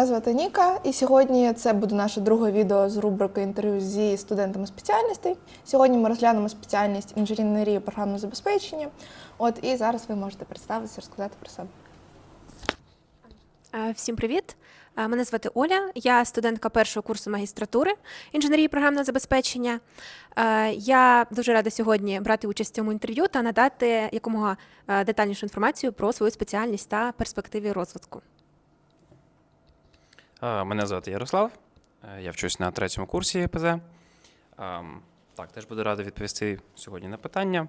Мене звати Ніка, і сьогодні це буде наше друге відео з рубрики інтерв'ю зі студентами спеціальностей. Сьогодні ми розглянемо спеціальність інженерії програмного забезпечення. От і зараз ви можете представитися, розказати про себе. Е, Всім привіт! Е, Мене звати Оля, я студентка першого курсу магістратури інженерії програмного забезпечення. Е, Я дуже рада сьогодні брати участь в цьому інтерв'ю та надати якомога детальнішу інформацію про свою спеціальність та перспективи розвитку. Мене звати Ярослав. е, Я вчусь на третьому курсі ПЗ. Так, теж буду радий відповісти сьогодні на питання.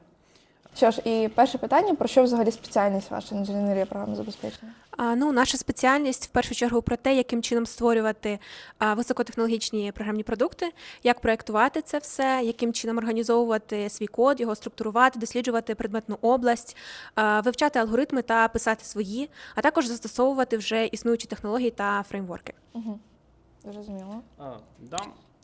Що ж, і перше питання: про що взагалі спеціальність ваша інженерія програмного забезпечення? А, Ну, наша спеціальність в першу чергу про те, яким чином створювати а, високотехнологічні програмні продукти, як проектувати це все, яким чином організовувати свій код, його структурувати, досліджувати предметну область, а, вивчати алгоритми та писати свої, а також застосовувати вже існуючі технології та фреймворки. Угу. Зрозуміло. А, да.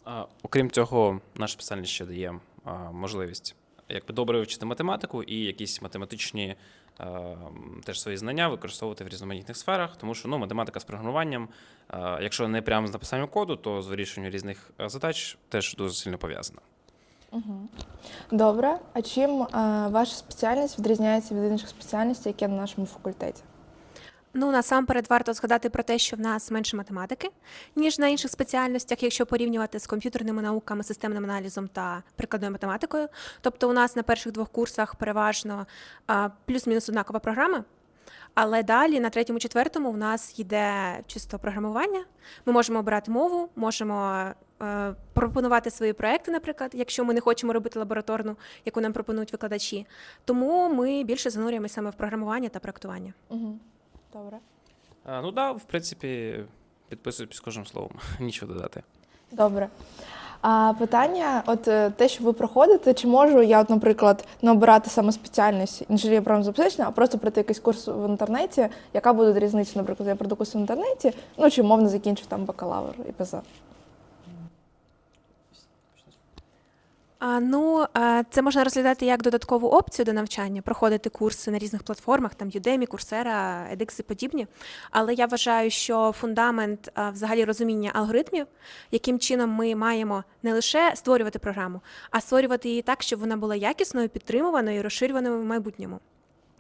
А, Окрім цього, наша спеціальність ще дає а, можливість якби добре вивчити математику і якісь математичні а, теж свої знання використовувати в різноманітних сферах, тому що ну, математика з програмуванням, а, якщо не прямо з написанням коду, то з вирішенням різних задач теж дуже сильно пов'язана. Угу. Добре. А чим е, ваша спеціальність відрізняється від інших спеціальностей, які на нашому факультеті? Ну, насамперед варто згадати про те, що в нас менше математики, ніж на інших спеціальностях, якщо порівнювати з комп'ютерними науками, системним аналізом та прикладною математикою. Тобто, у нас на перших двох курсах переважно плюс-мінус однакова програма. Але далі на третьому, четвертому, у нас йде чисто програмування. Ми можемо обирати мову, можемо е, пропонувати свої проекти, наприклад, якщо ми не хочемо робити лабораторну, яку нам пропонують викладачі. Тому ми більше занурюємося саме в програмування та проектування. Угу. Добре. А, Ну да, в принципі, підписуюсь під кожним словом, нічого додати. Добре. А питання: от е, те, що ви проходите, чи можу я, от, наприклад, не обирати саме спеціальність інженерія програмного а просто пройти якийсь курс в інтернеті, яка буде різниця, наприклад, я пройду курс в інтернеті, ну чи умовно закінчу там бакалавр і ПЗ. А, ну, а, це можна розглядати як додаткову опцію до навчання, проходити курси на різних платформах, там Udemy, Coursera, edX і подібні. Але я вважаю, що фундамент а, взагалі розуміння алгоритмів, яким чином ми маємо не лише створювати програму, а створювати її так, щоб вона була якісною, підтримуваною і розширюваною в майбутньому.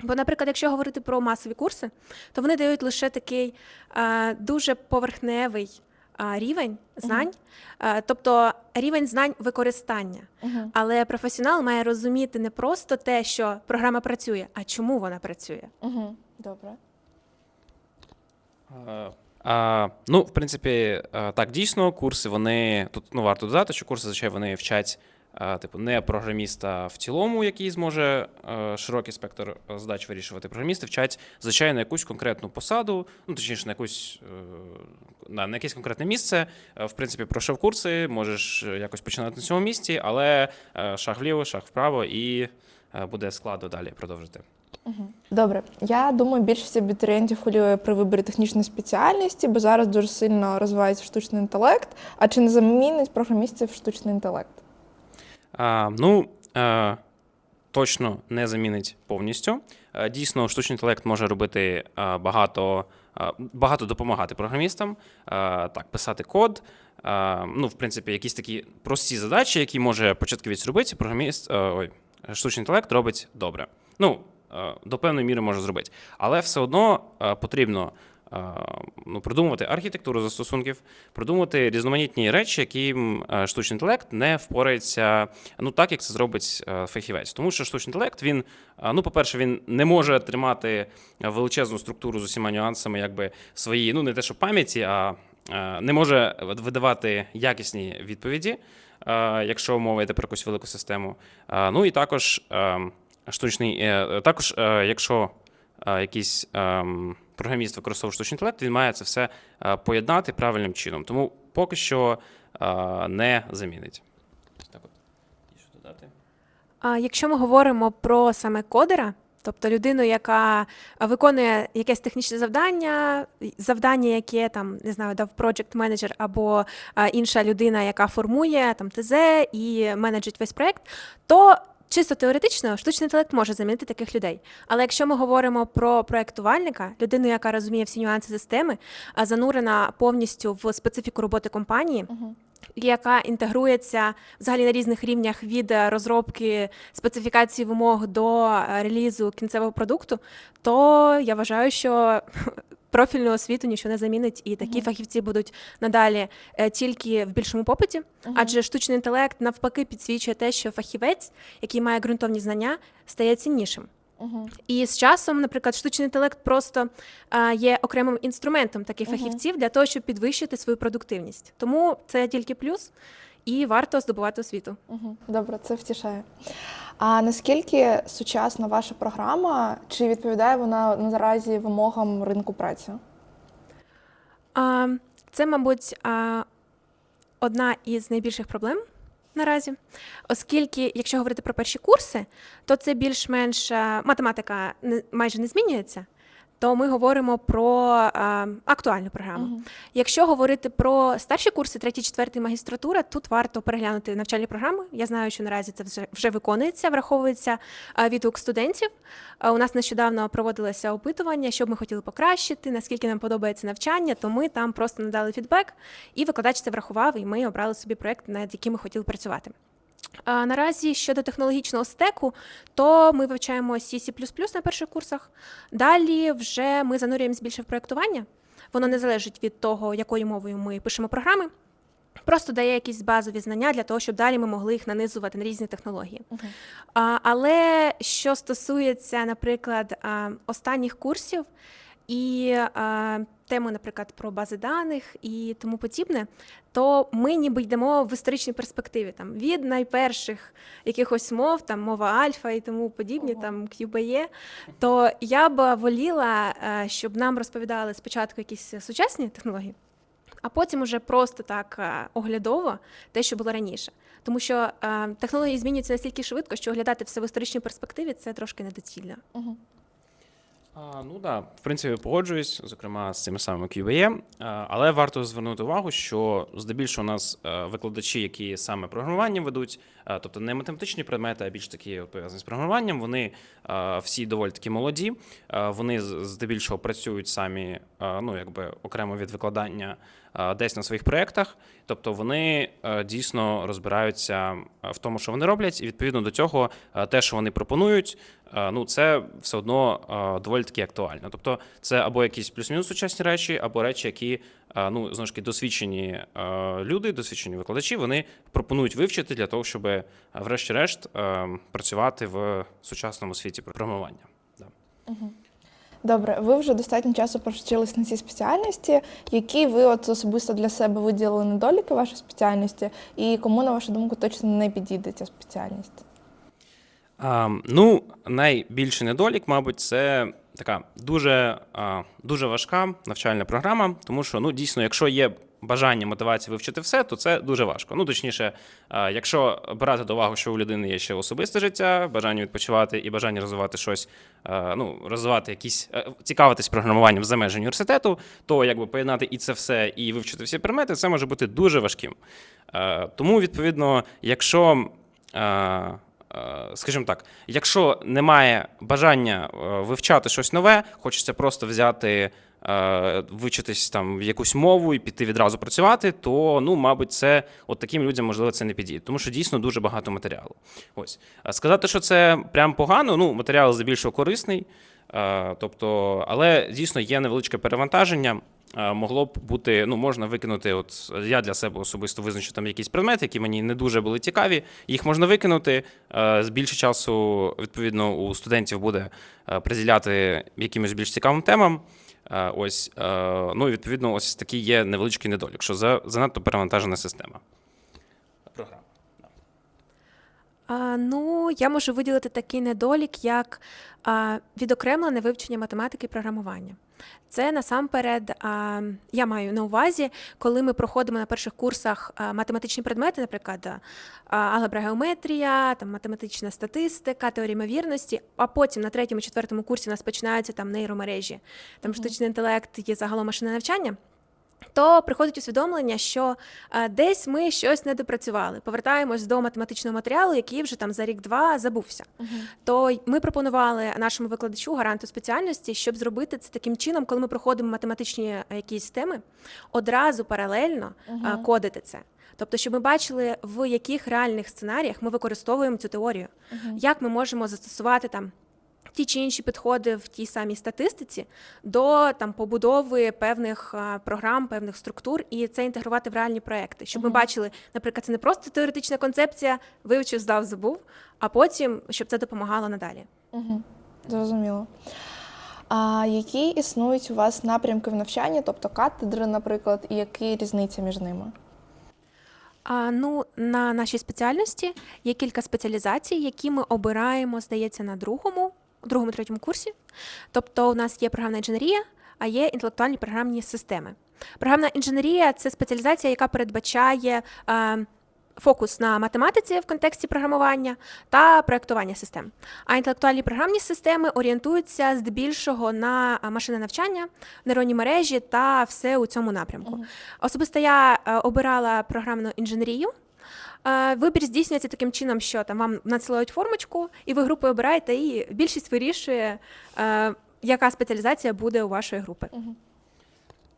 Бо, наприклад, якщо говорити про масові курси, то вони дають лише такий а, дуже поверхневий рівень знань, а, тобто рівень знань використання. Угу. Але професіонал має розуміти не просто те, що програма працює, а чому вона працює. Угу. Добре. А, а, ну, в принципі, так, дійсно, курси вони тут ну, варто додати, що курси зазвичай вони вчать. Типу, не програміста в цілому, який зможе е, широкий спектр е, задач вирішувати. Програмісти вчать звичайно якусь конкретну посаду, ну точніше, на якусь е, на, якесь конкретне місце. В принципі, пройшов курси, можеш якось починати на цьому місці, але шаг вліво, шаг вправо, і буде складно далі продовжити. Добре. Я думаю, більшість абітурієнтів хвилює при виборі технічної спеціальності, бо зараз дуже сильно розвивається штучний інтелект. А чи не замінить програмістів штучний інтелект? А, ну, е, точно не замінить повністю. Е, Дійсно, штучний інтелект може робити е, багато, е, багато допомагати програмістам, е, так, писати код. е, Ну, в принципі, якісь такі прості задачі, які може початківець робити, програміст, е, ой, штучний інтелект робить добре. Ну, е, до певної міри може зробити. Але все одно е, потрібно ну, продумувати архітектуру застосунків, продумувати різноманітні речі, е, штучний інтелект не впорається ну так, як це зробить фахівець. Тому що штучний інтелект, він, ну, по-перше, він не може тримати величезну структуру з усіма нюансами, якби свої, ну не те, що пам'яті, а не може видавати якісні відповіді, якщо мова йде про якусь велику систему. Ну і також е, штучний, е, також, е, якщо е, якийсь ем, програміст використовує штучний інтелект, він має це все е, поєднати правильним чином. Тому поки що е, не замінить. Так от. Є що додати? А якщо ми говоримо про саме кодера, тобто людину, яка виконує якесь технічне завдання, завдання, яке там не знаю, дав project менеджер або інша людина, яка формує там ТЗ і менеджить весь проект, то чисто теоретично штучний інтелект може замінити таких людей. Але якщо ми говоримо про проектувальника, людину, яка розуміє всі нюанси системи, занурена повністю в специфіку роботи компанії. Яка інтегрується взагалі на різних рівнях від е, розробки специфікації вимог до е, релізу кінцевого продукту, то я вважаю, що профільну освіту нічого не замінить, і такі фахівці будуть надалі е, тільки в більшому попиті. Адже штучний інтелект навпаки підсвічує те, що фахівець, який має ґрунтовні знання, стає ціннішим. І з часом, наприклад, штучний інтелект просто а, є окремим інструментом таких фахівців для того, щоб підвищити свою продуктивність. Тому це тільки плюс, і варто здобувати освіту. Угу. Добре, це втішає. А наскільки сучасна ваша програма, чи відповідає вона наразі вимогам ринку праці? А, Це, мабуть, а, одна із найбільших проблем наразі, оскільки, якщо говорити про перші курси, то це більш-менш математика не, майже не змінюється. То ми говоримо про а, актуальну програму. Якщо говорити про старші курси, третій, четвертий магістратура, тут варто переглянути навчальні програми. Я знаю, що наразі це вже, вже виконується, враховується а, відгук студентів. А, у нас нещодавно проводилося опитування, що б ми хотіли покращити, наскільки нам подобається навчання, то ми там просто надали фідбек, і викладач це врахував, і ми обрали собі проект, над яким ми хотіли працювати. Наразі щодо технологічного стеку, то ми вивчаємо C, на перших курсах. Далі вже ми занурюємось більше в проєктування. Воно не залежить від того, якою мовою ми пишемо програми. Просто дає якісь базові знання для того, щоб далі ми могли їх нанизувати на різні технології. А, але що стосується, наприклад, останніх курсів і а, теми, наприклад, про бази даних і тому подібне, то ми ніби йдемо в історичній перспективі там від найперших якихось мов, там мова альфа і тому подібні, Ого. там QBE, то я б воліла, е, щоб нам розповідали спочатку якісь сучасні технології, а потім уже просто так е, оглядово те, що було раніше. Тому що е, технології змінюються настільки швидко, що оглядати все в історичній перспективі це трошки недоцільно. Угу. А, ну да, в принципі, погоджуюсь, зокрема з цими самими QBE, але варто звернути увагу, що здебільшого у нас е, викладачі, які саме програмування ведуть, е, тобто не математичні предмети, а більш такі пов'язані з програмуванням, вони е, всі доволі таки молоді. Вони здебільшого працюють самі, ну якби окремо від викладання десь на своїх проєктах. Тобто вони е, дійсно розбираються е, в тому, що вони роблять, і відповідно до цього е, те, що вони пропонують, е, ну це все одно е, доволі таки актуально. Тобто, це або якісь плюс-мінус сучасні речі, або речі, які е, ну знову ж таки досвідчені е, люди, досвідчені викладачі, вони пропонують вивчити для того, щоб е, врешті-решт е, працювати в сучасному світі програмування. Да. Добре, ви вже достатньо часу провчились на цій спеціальності. Які ви от особисто для себе виділили недоліки вашої спеціальності, і кому, на вашу думку, точно не підійде ця спеціальність? А, ну, найбільший недолік, мабуть, це така дуже, а, дуже важка навчальна програма, тому що ну, дійсно, якщо є бажання мотивація вивчити все, то це дуже важко. Ну, точніше, якщо брати до уваги, що у людини є ще особисте життя, бажання відпочивати і бажання розвивати щось, ну, розвивати якісь, е, цікавитись програмуванням за межі університету, то якби поєднати і це все, і вивчити всі предмети, це може бути дуже важким. Е, Тому, відповідно, якщо. е, е, Скажімо так, якщо немає бажання е, вивчати щось нове, хочеться просто взяти, е, вивчитись там в якусь мову і піти відразу працювати, то ну, мабуть, це от таким людям можливо це не підійде, тому що дійсно дуже багато матеріалу. Ось сказати, що це прям погано, ну матеріал здебільшого корисний. Е, Тобто, але дійсно є невеличке перевантаження. Е, Могло б бути, ну можна викинути. От я для себе особисто визначу там якісь предмети, які мені не дуже були цікаві. Їх можна викинути. Е, З більше часу, відповідно, у студентів буде е, приділяти якимось більш цікавим темам. Е, Ось е, ну і відповідно, ось такий є невеличкий недолік, що за занадто перевантажена система. Програма. А, ну, я можу виділити такий недолік, як а, відокремлене вивчення математики і програмування. Це насамперед, я маю на увазі, коли ми проходимо на перших курсах математичні предмети, наприклад, алгебра геометрія, там, математична статистика, теорія ймовірності, а потім на третьому, четвертому курсі у нас починаються там нейромережі, там штучний інтелект є загалом машинне навчання. То приходить усвідомлення, що е, десь ми щось не допрацювали. Повертаємось до математичного матеріалу, який вже там за рік-два забувся. То ми пропонували нашому викладачу гаранту спеціальності, щоб зробити це таким чином, коли ми проходимо математичні е, якісь теми, одразу паралельно е, кодити це. Тобто, щоб ми бачили, в яких реальних сценаріях ми використовуємо цю теорію, як ми можемо застосувати там ті чи інші підходи в тій самій статистиці до там побудови певних програм, певних структур, і це інтегрувати в реальні проекти, щоб ми бачили, наприклад, це не просто теоретична концепція, вивчив, здав, забув, а потім щоб це допомагало надалі. Угу. Зрозуміло. А які існують у вас напрямки в навчанні, тобто катедри, наприклад, і які різниця між ними? А, ну, на нашій спеціальності є кілька спеціалізацій, які ми обираємо, здається, на другому, другому третьому курсі. Тобто, у нас є програмна інженерія, а є інтелектуальні програмні системи. Програмна інженерія це спеціалізація, яка передбачає е, фокус на математиці в контексті програмування та проектування систем. А інтелектуальні програмні системи орієнтуються здебільшого на а, машинне навчання, нейронні мережі та все у цьому напрямку. Особисто я е, обирала програмну інженерію. Вибір здійснюється таким чином, що там вам надсилають формочку, і ви групою обираєте, і більшість вирішує, е, яка спеціалізація буде у вашої групи.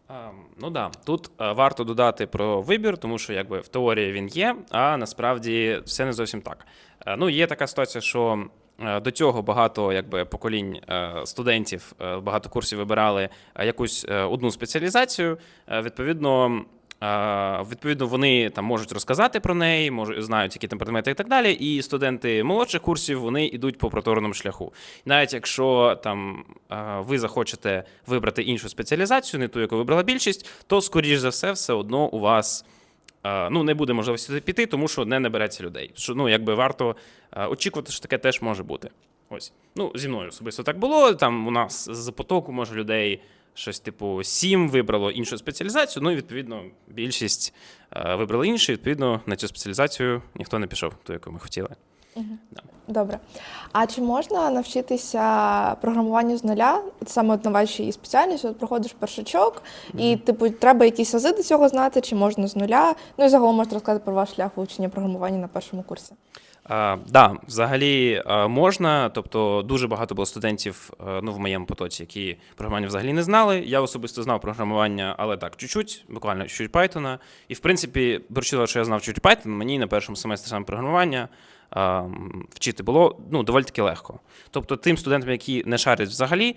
А, Ну да, тут е, варто додати про вибір, тому що якби в теорії він є, а насправді все не зовсім так. Е, Ну, є така ситуація, що до цього багато якби поколінь студентів, багато курсів вибирали якусь одну спеціалізацію. Відповідно. Е, Відповідно, вони там можуть розказати про неї, можуть знають, які там предмети і так далі. І студенти молодших курсів вони йдуть по проторному шляху. Навіть якщо там е, ви захочете вибрати іншу спеціалізацію, не ту, яку вибрала більшість, то скоріш за все, все одно у вас е, ну, не буде можливості піти, тому що не набереться людей. Що ну, якби варто очікувати, що таке теж може бути. Ось. Ну, зі мною особисто так було. Там у нас з потоку, може, людей щось типу сім вибрало іншу спеціалізацію. Ну і відповідно більшість вибрала вибрали іншу. Відповідно, на цю спеціалізацію ніхто не пішов, ту, яку ми хотіли. Добре. А чи можна навчитися програмуванню з нуля, саме от на вашій спеціальності, от проходиш першачок, і типу треба якісь ази до цього знати, чи можна з нуля? Ну і загалом можете розказати про ваш шлях вивчення програмування на першому курсі. Так, да, взагалі е, можна. Тобто дуже багато було студентів е, ну, в моєму потоці, які програмування взагалі не знали. Я особисто знав програмування, але так, чуть-чуть, буквально чуть Python. І в принципі, беручи, що я знав чуть Python, мені на першому семестрі саме програмування вчити було ну, доволі таки легко. Тобто, тим студентам, які не шарять взагалі.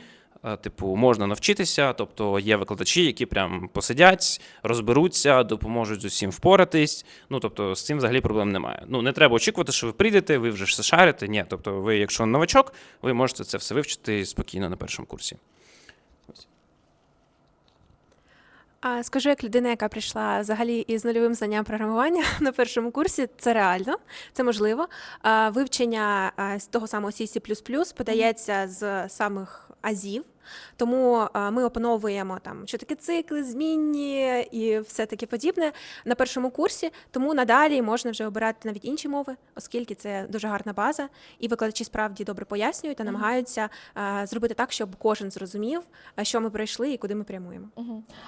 Типу, можна навчитися, тобто є викладачі, які прям посидять, розберуться, допоможуть з усім впоратись. Ну тобто з цим взагалі проблем немає. Ну не треба очікувати, що ви прийдете, ви вже все шарите. Ні, тобто, ви, якщо новачок, ви можете це все вивчити спокійно на першому курсі. А скажу, як людина, яка прийшла взагалі із нульовим знанням програмування на першому курсі, це реально, це можливо. Вивчення з того самого C++ подається з самих азів. Тому ми опановуємо там, що таке цикли, змінні і все таке подібне на першому курсі. Тому надалі можна вже обирати навіть інші мови, оскільки це дуже гарна база, і викладачі справді добре пояснюють та намагаються зробити так, щоб кожен зрозумів, що ми пройшли і куди ми прямуємо.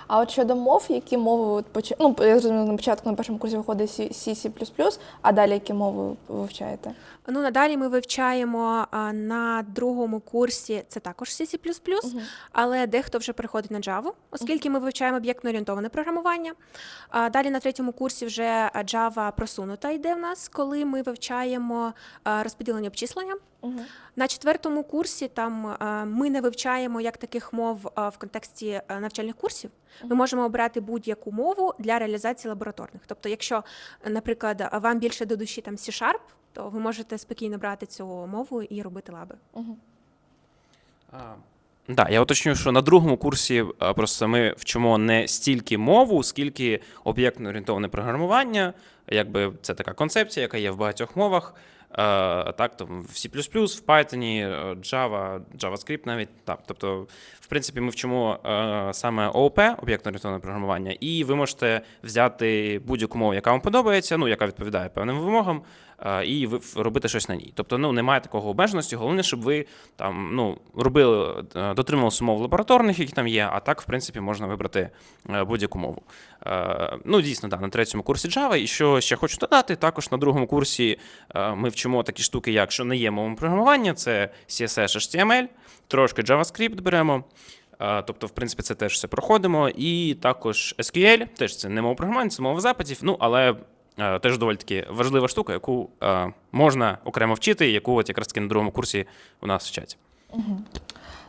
А от щодо мов, які мови поч... ну, я зрозуміла, на початку на першому курсі виходить C, C, C++, а далі які мови ви вивчаєте? Ну, надалі ми вивчаємо на другому курсі це також C++, але дехто вже переходить на Java, оскільки ми вивчаємо об'єктно-орієнтоване програмування. А, далі на третьому курсі вже Java просунута йде в нас, коли ми вивчаємо розподілення обчислення. На четвертому курсі там ми не вивчаємо як таких мов в контексті навчальних курсів. Ми можемо обрати будь-яку мову для реалізації лабораторних. Тобто, якщо, наприклад, вам більше до душі там C-Sharp, то ви можете спокійно брати цю мову і робити лаби. Так, я уточню, що на другому курсі просто ми вчимо не стільки мову, скільки об'єктно орієнтоване програмування. Якби це така концепція, яка є в багатьох мовах. Е, так, там в C++, в Python, е, Java, JavaScript навіть. Так, тобто, в принципі, ми вчимо е, саме ООП, об'єктно-орієнтовне програмування, і ви можете взяти будь-яку мову, яка вам подобається, ну, яка відповідає певним вимогам, е, і ви робити щось на ній. Тобто, ну, немає такого обмеженості. Головне, щоб ви там ну, робили, е, дотримувалися умов лабораторних, які там є, а так, в принципі, можна вибрати е, будь-яку мову. Е, Ну, дійсно, да, на третьому курсі Java. І що ще хочу додати, також на другому курсі е, ми вчимо такі штуки, як що не є мовами програмування, це CSS, HTML, трошки JavaScript беремо. Е, Тобто, в принципі, це теж все проходимо. І також SQL, теж це не мова програмування, це мова запитів. Ну, але е, теж доволі таки важлива штука, яку е, можна окремо вчити, яку от якраз таки на другому курсі у нас вчать.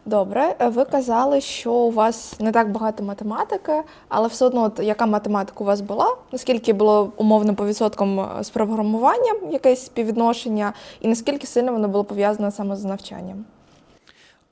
Добре, Е, ви казали, що у вас не так багато математики, але все одно, от яка математика у вас була? Наскільки було умовно по відсоткам е, з програмуванням якесь співвідношення, і наскільки сильно воно було пов'язане саме з навчанням?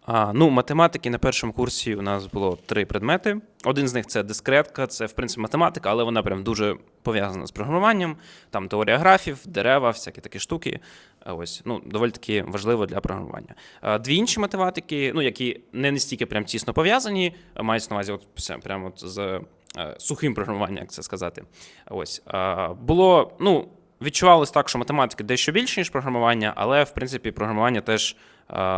А, ну, математики на першому курсі у нас було три предмети. Один з них це дискретка, це в принципі математика, але вона прям дуже пов'язана з програмуванням. Там теорія графів, дерева, всякі такі штуки. Ось, ну, доволі таки важливо для програмування. А, Дві інші математики, ну, які не настільки прям тісно пов'язані, мають на увазі от, прямо от з е, сухим програмуванням, як це сказати. Ось, а, було, ну, відчувалось так, що математики дещо більше, ніж програмування, але в принципі програмування теж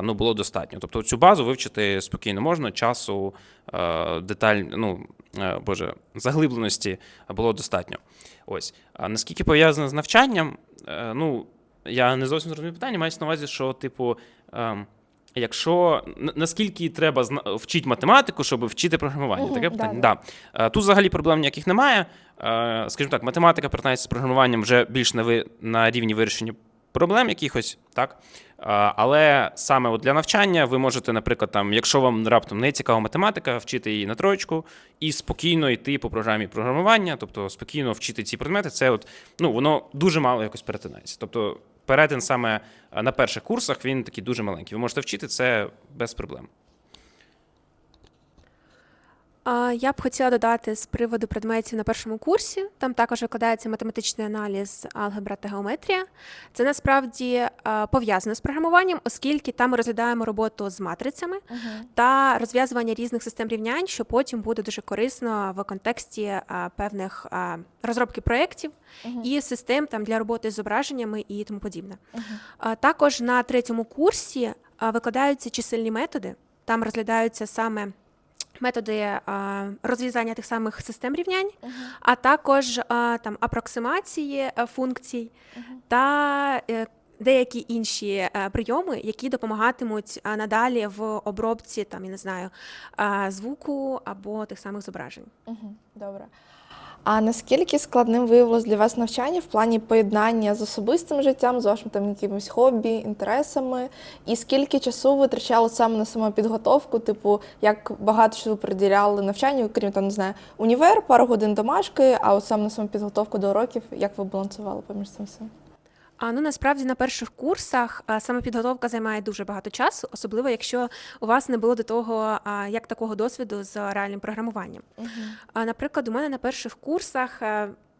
ну, було достатньо. Тобто цю базу вивчити спокійно можна, часу, е, деталь, ну, е, боже, заглибленості було достатньо. Ось. А наскільки пов'язано з навчанням, е, ну, я не зовсім зрозумів питання, мається на увазі, що, типу, Якщо наскільки треба вчити математику, щоб вчити програмування? Таке питання. да. Да. Е, Тут взагалі проблем ніяких немає. Е, Скажімо так, математика перетинається з програмуванням вже більш на, ви, на рівні вирішення проблем якихось, так? Але саме от для навчання ви можете, наприклад, там, якщо вам раптом не цікава математика, вчити її на троєчку і спокійно йти по програмі програмування, тобто спокійно вчити ці предмети, це от, ну, воно дуже мало якось перетинається. Тобто перетин саме на перших курсах він такий дуже маленький. Ви можете вчити це без проблем. Я б хотіла додати з приводу предметів на першому курсі. Там також викладається математичний аналіз, алгебра та геометрія. Це насправді пов'язано з програмуванням, оскільки там ми розглядаємо роботу з матрицями та розв'язування різних систем рівнянь, що потім буде дуже корисно в контексті певних розробки проєктів і систем там для роботи з зображеннями і тому подібне. А, Також на третьому курсі викладаються чисельні методи. Там розглядаються саме методи а, розв'язання тих самих систем рівнянь, а також а, там апроксимації е, функцій та е, деякі інші е, прийоми, які допомагатимуть а, надалі в обробці там, я не знаю, а, звуку або тих самих зображень. Угу, добре. А наскільки складним виявилось для вас навчання в плані поєднання з особистим життям, з вашим там якимось хобі, інтересами? І скільки часу витрачало саме на самопідготовку? Типу, як багато часу приділяли навчанню, крім там, не знаю, універ, пару годин домашки, а от саме на самопідготовку до уроків, як ви балансували поміж цим всім? А ну насправді на перших курсах саме підготовка займає дуже багато часу, особливо якщо у вас не було до того як такого досвіду з реальним програмуванням. А, наприклад, у мене на перших курсах.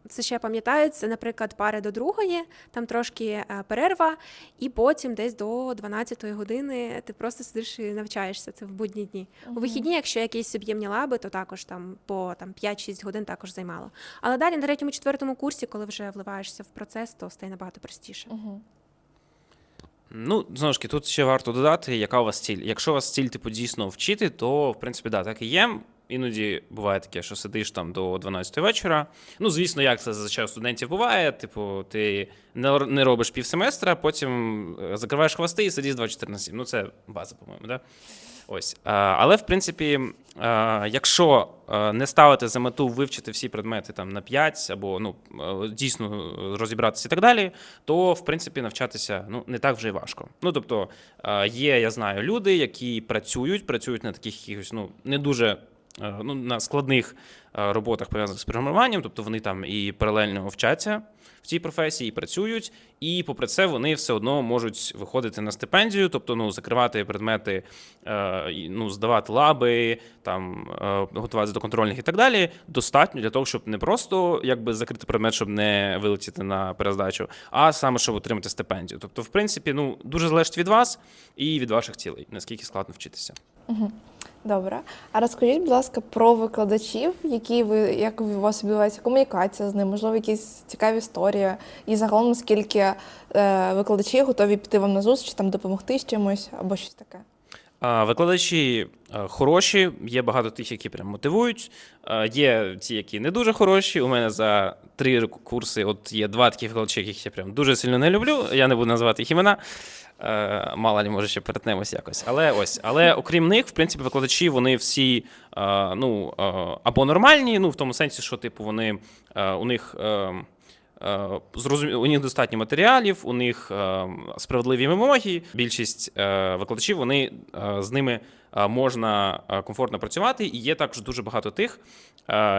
Це ще пам'ятаю, це, наприклад, пари до другої, там трошки е, перерва, і потім десь до 12-ї години ти просто сидиш і навчаєшся. Це в будні дні. У вихідні, якщо якісь об'ємні лаби, то також там по там 5-6 годин також займало. Але далі на третьому, четвертому курсі, коли вже вливаєшся в процес, то стає набагато простіше. Ну, знову ж таки, тут ще варто додати, яка у вас ціль. Якщо у вас ціль, типу, дійсно вчити, то в принципі, да, так і є. Іноді буває таке, що сидиш там до 12 вечора. Ну, звісно, як це зазвичай у студентів буває. Типу, ти не, робиш півсеместра, потім е, закриваєш хвости і сидиш 24 на 7. Ну, це база, по-моєму, да? Ось. Але, в принципі, якщо а, не ставити за мету вивчити всі предмети там на 5 або ну, е, дійсно розібратися і так далі, то в принципі навчатися ну, не так вже й важко. Ну тобто є, я знаю, люди, які працюють, працюють на таких якихось ну, не дуже е, ну, на складних е, роботах пов'язаних з програмуванням, тобто вони там і паралельно вчаться в цій професії, і працюють, і попри це вони все одно можуть виходити на стипендію, тобто ну, закривати предмети, е, ну, здавати лаби, там, е, готуватися до контрольних і так далі. Достатньо для того, щоб не просто якби закрити предмет, щоб не вилетіти на перездачу, а саме щоб отримати стипендію. Тобто, в принципі, ну дуже залежить від вас і від ваших цілей, наскільки складно вчитися. Добре. А розкажіть, будь ласка, про викладачів, які ви як у вас відбувається комунікація з ними, можливо, якісь цікаві історії, і загалом наскільки е, викладачі готові піти вам на зустріч, там допомогти з чимось або щось таке. Викладачі е, хороші, є багато тих, які прям мотивують. Е, Є ті, які не дуже хороші. У мене за три курси от є два такі викладачі, яких я прям дуже сильно не люблю. Я не буду називати їх імена. Е, Мало ли, може, ще перетнемось якось. Але ось, але окрім них, в принципі, викладачі вони всі е, ну, е, або нормальні, ну в тому сенсі, що типу вони у них. е, у них достатньо матеріалів, у них справедливі вимоги. Більшість викладачів вони з ними можна комфортно працювати. І є також дуже багато тих,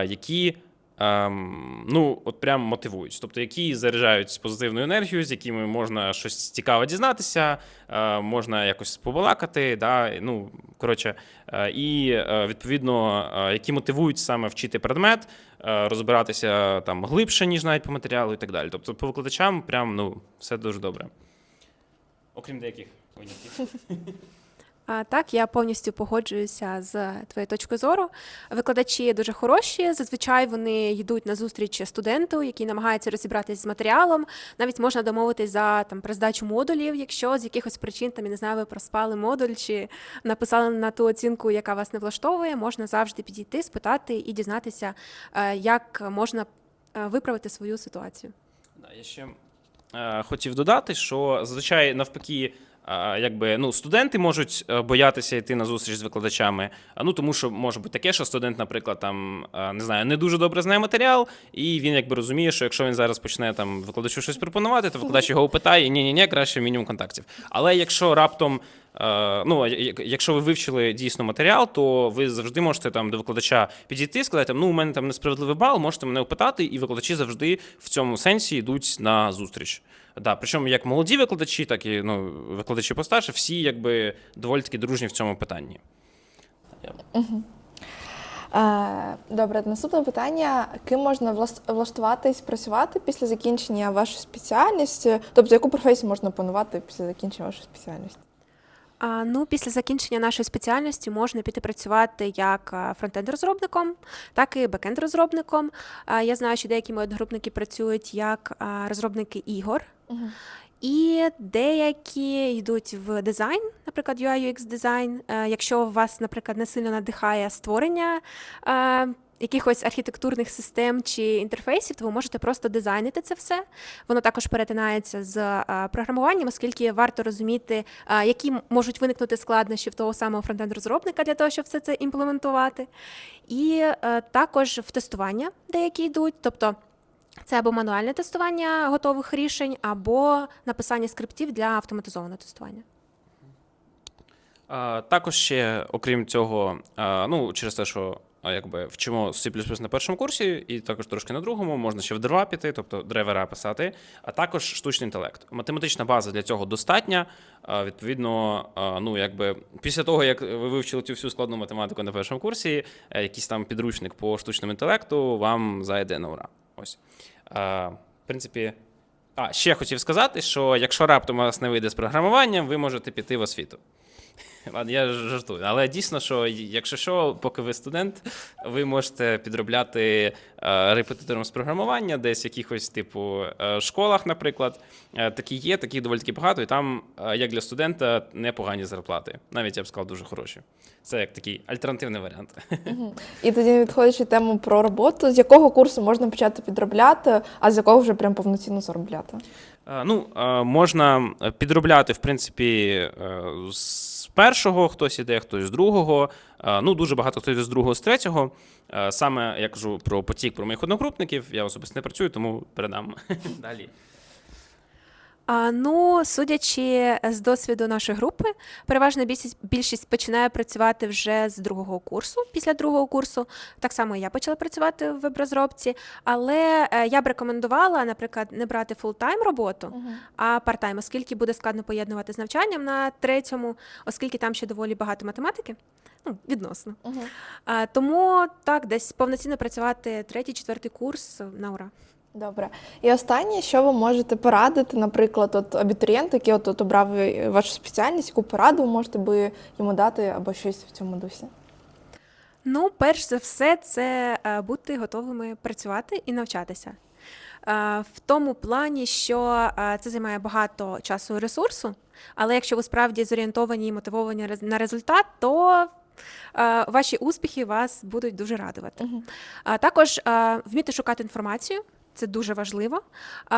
які. Ем, Ну, от прям мотивують, тобто які заряджають позитивну енергію, з якими можна щось цікаве дізнатися, е, можна якось побалакати, да, ну коротше, е, і е, відповідно, е, які мотивують саме вчити предмет, е, розбиратися там глибше, ніж навіть по матеріалу і так далі. Тобто по викладачам прям ну все дуже добре. Окрім деяких винятків. А, так, я повністю погоджуюся з твоєю точкою зору. Викладачі дуже хороші. Зазвичай вони йдуть на зустріч студенту, який намагається розібратись з матеріалом. Навіть можна домовитись за там про здачу модулів, якщо з якихось причин там я не знаю, ви проспали модуль чи написали на ту оцінку, яка вас не влаштовує. Можна завжди підійти, спитати і дізнатися, е, як можна е, виправити свою ситуацію. Я ще е, хотів додати, що зазвичай навпаки. Якби ну студенти можуть е, боятися йти на зустріч з викладачами. Ну тому що може бути таке, що студент, наприклад, там е, не знаю, не дуже добре знає матеріал, і він якби розуміє, що якщо він зараз почне там викладачу щось пропонувати, то викладач його опитає, ні, ні, ні, краще мінімум контактів. Але якщо раптом Ну, а якщо ви вивчили дійсно матеріал, то ви завжди можете там до викладача підійти, сказати, ну, у мене там несправедливий бал, можете мене опитати, і викладачі завжди в цьому сенсі йдуть на зустріч. Да, причому як молоді викладачі, так і ну, викладачі постарше, всі якби доволі таки дружні в цьому питанні. Е, Добре, наступне питання: ким можна влаштуватись працювати після закінчення вашої спеціальності? Тобто, яку професію можна опанувати після закінчення вашої спеціальності? Ну, після закінчення нашої спеціальності можна піти працювати як фронтенд-розробником, так і бекенд-розробником. Я знаю, що деякі мої одногрупники працюють як розробники ігор. І деякі йдуть в дизайн, наприклад, UI UX дизайн. Е, Якщо вас, наприклад, не сильно надихає створення е, якихось архітектурних систем чи інтерфейсів, то ви можете просто дизайнити це все. Воно також перетинається з е, програмуванням, оскільки варто розуміти, е, які можуть виникнути складнощі в того самого фронтенд-розробника для того, щоб все це імплементувати. І е, також в тестування деякі йдуть, тобто. Це або мануальне тестування готових рішень, або написання скриптів для автоматизованого тестування. Також ще, окрім цього, ну, через те, що якби, вчимо C++ на першому курсі, і також трошки на другому, можна ще в дрова піти, тобто драйвера писати, а також штучний інтелект. Математична база для цього достатня. Відповідно, ну, якби, після того, як ви вивчили цю всю складну математику на першому курсі, е, якийсь там підручник по штучному інтелекту вам зайде на ура. Ось. В принципі, а, ще хотів сказати, що якщо раптом у вас не вийде з програмуванням, ви можете піти в освіту. Ладно, я жартую. Але дійсно, що якщо що, поки ви студент, ви можете підробляти е, репетитором з програмування, десь в якихось типу е, школах, наприклад. Е, такі є, таких доволі таки багато, і там, як для студента, непогані зарплати. Навіть я б сказав, дуже хороші. Це як такий альтернативний варіант. І тоді, відходячи тему про роботу, з якого курсу можна почати підробляти, а з якого вже прям повноцінно заробляти? Е, Ну, е, можна підробляти, в принципі, е, з першого хтось іде, хтось з другого. Е, Ну, дуже багато хто йде з другого, з третього. Е, Саме я кажу про потік, про моїх одногрупників. Я особисто не працюю, тому передам далі. А, ну, судячи з досвіду нашої групи, переважна більшість, більшість починає працювати вже з другого курсу. Після другого курсу так само і я почала працювати в веб-розробці, але е, я б рекомендувала, наприклад, не брати фултайм роботу, а парт-тайм, оскільки буде складно поєднувати з навчанням на третьому, оскільки там ще доволі багато математики. Ну, відносно. Мгм. А, тому так, десь повноцінно працювати третій, четвертий курс на ура. Добре. І останнє, що ви можете порадити, наприклад, от абітурієнт, який от, от обрав вашу спеціальність, яку пораду ви можете би йому дати або щось в цьому дусі? Ну, перш за все, це е, бути готовими працювати і навчатися. Е, В тому плані, що е, це займає багато часу і ресурсу, але якщо ви справді зорієнтовані і мотивовані на результат, то ваші успіхи вас будуть дуже радувати. А також вміти шукати інформацію. Це дуже важливо,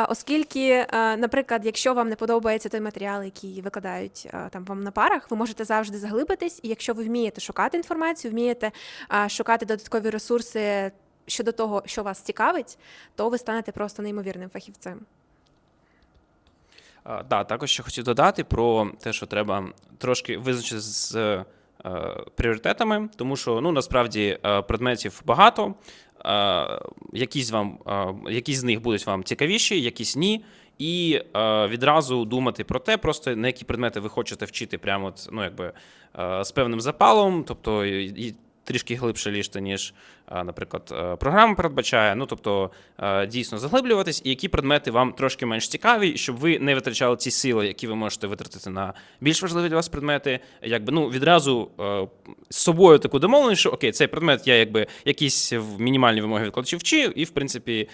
оскільки, е, наприклад, якщо вам не подобається той матеріал, який викладають е, там вам на парах, ви можете завжди заглибитись, і якщо ви вмієте шукати інформацію, вмієте е, шукати додаткові ресурси щодо того, що вас цікавить, то ви станете просто неймовірним фахівцем. А, Да, також ще хотів додати про те, що треба трошки визначити з е, пріоритетами, тому що ну насправді е, предметів багато. Е, якісь вам, е, якісь з них будуть вам цікавіші, якісь ні. І е, відразу думати про те, просто на які предмети ви хочете вчити прямо от, ну, якби, е, з певним запалом, тобто і, трішки глибше лізти, ніж, е, наприклад, е, програма передбачає. Ну, тобто, е, дійсно заглиблюватись, і які предмети вам трошки менш цікаві, щоб ви не витрачали ці сили, які ви можете витратити на більш важливі для вас предмети. Якби ну відразу з собою таку домовленість, що окей, цей предмет я якби якісь мінімальні вимоги викладачів вчив, і в принципі.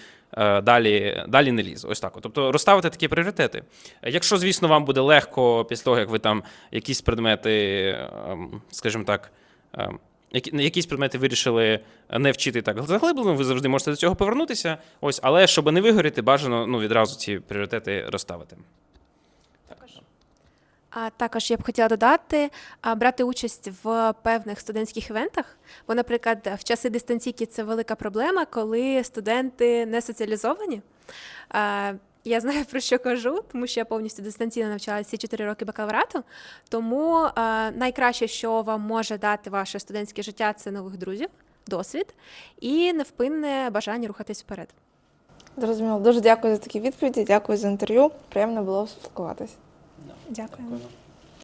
Далі, далі не ліз. Ось так. Тобто розставити такі пріоритети. Якщо, звісно, вам буде легко після того, як ви там якісь предмети, ем, скажімо так, ем, які, якісь предмети вирішили не вчити так заглиблено, ви завжди можете до цього повернутися. Ось, але щоб не вигоріти, бажано ну, відразу ці пріоритети розставити. А також я б хотіла додати, брати участь в певних студентських івентах. Бо, наприклад, в часи дистанційки це велика проблема, коли студенти не соціалізовані. Я знаю про що кажу, тому що я повністю дистанційно навчалася ці 4 роки бакалаврату. Тому е, найкраще, що вам може дати ваше студентське життя, це нових друзів, досвід і невпинне бажання рухатись вперед. Зрозуміло. Дуже дякую за такі відповіді, дякую за інтерв'ю. Приємно було спілкуватися. Дякую. Дякую.